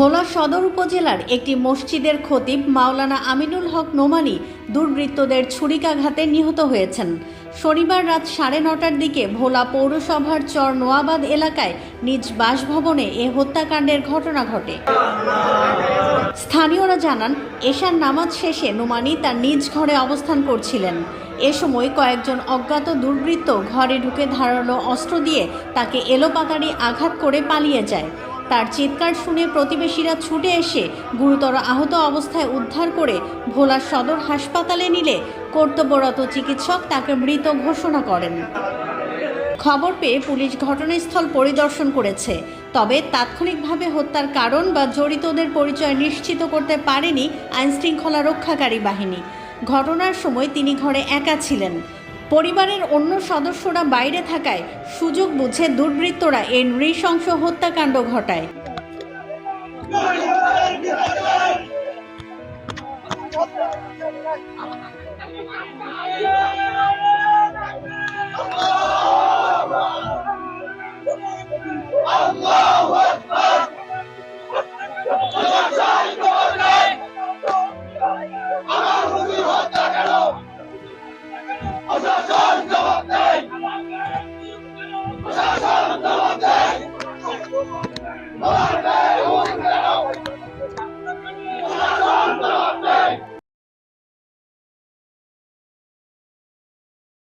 ভোলা সদর উপজেলার একটি মসজিদের খতিব মাওলানা আমিনুল হক নোমানি দুর্বৃত্তদের ছুরিকাঘাতে নিহত হয়েছেন। শনিবার রাত সাড়ে নটার দিকে ভোলা পৌরসভার চর নোয়াবাদ এলাকায় নিজ বাসভবনে এ হত্যাকাণ্ডের ঘটনা ঘটে। স্থানীয়রা জানান, এশার নামাজ শেষে নোমানি তার নিজ ঘরে অবস্থান করছিলেন। এ সময় কয়েকজন অজ্ঞাত দুর্বৃত্ত ঘরে ঢুকে ধারালো অস্ত্র দিয়ে তাকে এলোপাতাড়ি আঘাত করে পালিয়ে যায়। তার চিৎকার শুনে প্রতিবেশীরা ছুটে এসে গুরুতর আহত অবস্থায় উদ্ধার করে ভোলা সদর হাসপাতালে নিলে কর্তব্যরত চিকিৎসক তাকে মৃত ঘোষণা করেন। খবর পেয়ে পুলিশ ঘটনাস্থল পরিদর্শন করেছে, তবে তাৎক্ষণিকভাবে হত্যার কারণ বা জড়িতদের পরিচয় নিশ্চিত করতে পারেনি আইনশৃঙ্খলা রক্ষাকারী বাহিনী। ঘটনার সময় তিনি ঘরে একা ছিলেন। পরিবারের অন্য সদস্যরা বাইরে থাকায় সুযোগ বুঝে দুর্বৃত্তরা এই নৃশংস হত্যাকাণ্ড ঘটায়। Ramadan